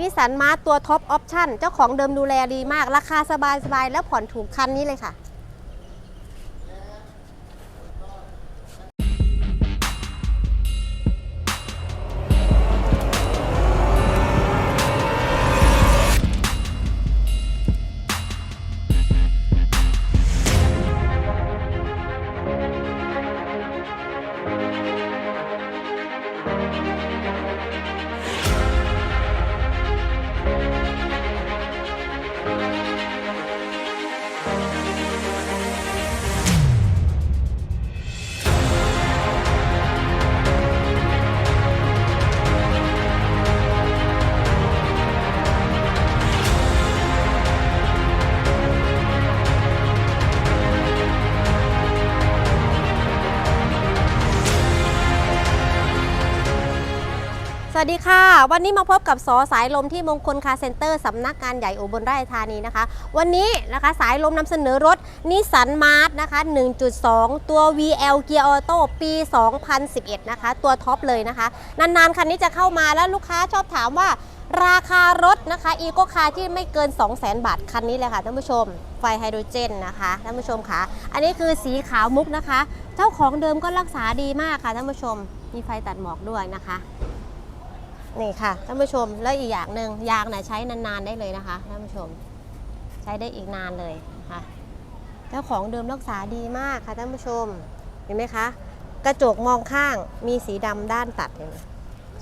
นิสสันมาร์ตัวท็อปออปชั่นเจ้าของเดิมดูแลดีมาก ราคาสบายสบายๆแล้วผ่อนถูกคันนี้เลยค่ะ วัสดีค่ะ วันนี้มาพบกับสอสายลมที่มงคลคาเซ็นเตอร์สำนักงานใหญ่อุบลราชธานีนะคะ วันนี้นะคะสายลมนำเสนอรถนิสสันมาร์ทนะคะ 1.2 ตัว VL Gear Auto ปี 2011 นะคะ ตัวท็อปเลยนะคะ นานๆ คันนี้จะเข้ามาแล้วลูกค้าชอบถามว่าราคารถนะคะอีโ c คาร์ที่ไม่เกิน 200,000บาท คันนี้เลยค่ะท่านผู้ชม ไฟไฮโดรเจนนะคะท่านผู้ชมค่ะ อันนี้คือสีขาวมุกนะคะ เจ้าของเดิมก็รักษาดีมากค่ะท่านผู้ชม มีไฟตัดหมอกด้วยนะคะ นี่ค่ะท่านผู้ชมแล้วอีกอย่างหนึ่งยางเนี่ยใช้นานๆได้เลยนะคะท่านผู้ชม ใช้ได้อีกนานเลยนะคะเจ้าของเดิมรักษาดีมากค่ะท่านผู้ชมเห็นไหมคะ กระจกมองข้างมีสีดำด้านตัดเห็นไหม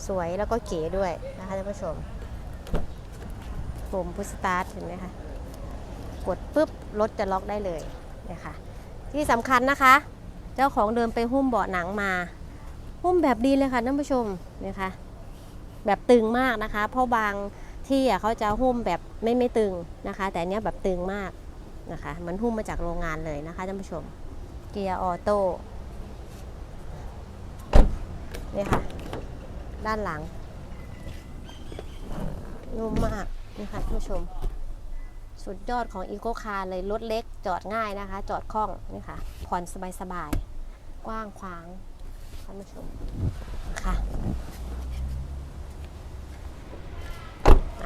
สวยแล้วก็เก๋ด้วยนะคะท่านผู้ชมปุ่มพุชสตาร์ทเห็นไหมคะกดปุ๊บรถจะล็อกได้เลยนะคะที่สำคัญนะคะ เจ้าของเดิมไปหุ้มเบาะหนังมา หุ้มแบบดีเลยค่ะท่านผู้ชมนะคะ แบบตึงมากนะคะ เพราะบางที่เขาจะหุ้มแบบไม่ไม่ตึงนะคะ แต่เนี้ยแบบตึงมากนะคะเหมันหุ้มมาจากโรงงานเลยนะคะท่านผู้ชม เกียร์ออโต้นี่ค่ะ ด้านหลังนุ่มมากนี่ค่ะท่านผู้ชม สุดยอดของอีโ c คาร์เลยรถเล็กจอดง่ายนะคะ จอดคล่องนี่ค่ะผ่อนสบายๆ กว้างขวางท่านผู้ชมค่ะ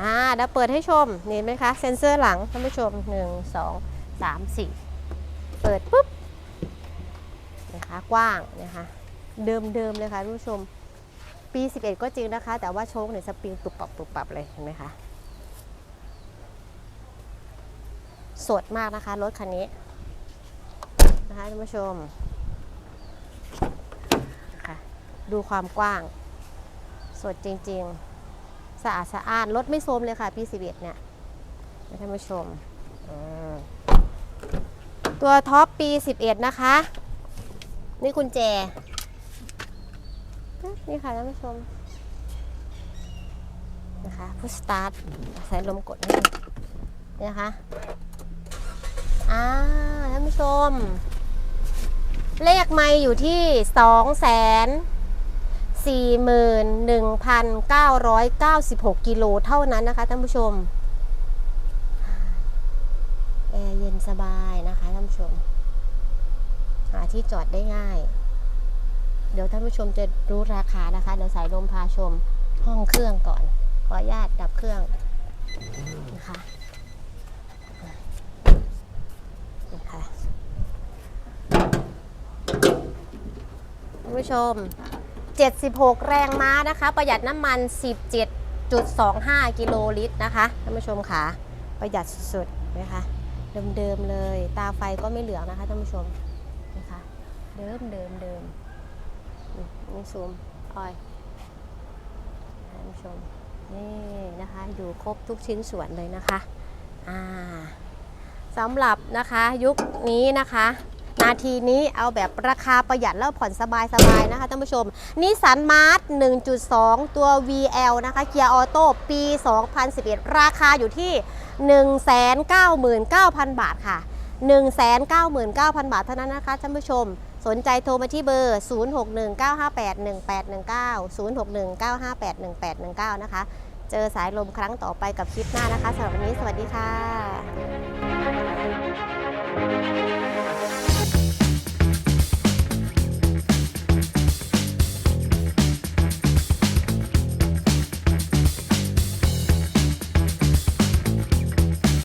อ่าเดี๋ยวเปิดให้ชมเห็นไหมคะ เซ็นเซอร์หลังท่านผู้ชม 1 2 3 4 เปิดปุ๊บนะคะกว้างนะคะเดิมเดิมเลยค่ะท่านผู้ชม ปี 11 ก็จริงนะคะ แต่ว่าโชคเนี่ยสปริงตุบปับตุบปับเลยเห็นไหมคะสดมากนะคะ รถคันนี้นะคะท่านผู้ชมนะคะดูความกว้าง สดจริง ๆ สะอาดสะอ้านรถไม่โทรมเลยค่ะพี่สิบเอ็ดเนี่ยให้ท่านผู้ชมตัวท็อปปี11นะคะ นี่กุญแจ นี่ค่ะท่านผู้ชมนะคะพุชสตาร์ทใส่ลมกดนี่นะคะอ่าท่านผู้ชม เลขไม่อยู่ที่2แสน 41,996 กิโลเท่านั้นนะคะท่านผู้ชมแอร์เย็นสบายนะคะท่านผู้ชม หาที่จอดได้ง่าย เดี๋ยวท่านผู้ชมจะรู้ราคานะคะ เดี๋ยวสายลมพาชมห้องเครื่องก่อน ขออนุญาตดับเครื่องนะคะนะคะท่านผู้ชม 76 แรงม้านะคะ ประหยัดน้ำมัน 17.25 กิโลลิตรนะคะท่านผู้ชมค่ะประหยัดสุดๆนะคะเดิมๆเลย ตาไฟก็ไม่เหลืองนะคะท่านผู้ชมนะคะเดิมเดิมเดิมนี่ซูมออยท่านผู้ชมนี่นะคะอยู่ครบทุกชิ้นส่วนเลยนะคะอ่าสำหรับนะคะยุคนี้นะคะ นาทีนี้เอาแบบราคาประหยัดแล้วผ่อนสบายๆนะคะท่านผู้ชมนิสสันมาร์ท1.2 ตัว VL นะคะเกียร์ออโต้ปี 2011 ราคาอยู่ที่ 199,000 บาทค่ะ 199,000 บาทเท่านั้นนะคะท่านผู้ชมสนใจโทรมาที่เบอร์ 0619581819 0619581819 นะคะ เจอสายลมครั้งต่อไปกับคลิปหน้านะคะสำหรับวันนี้สวัสดีค่ะ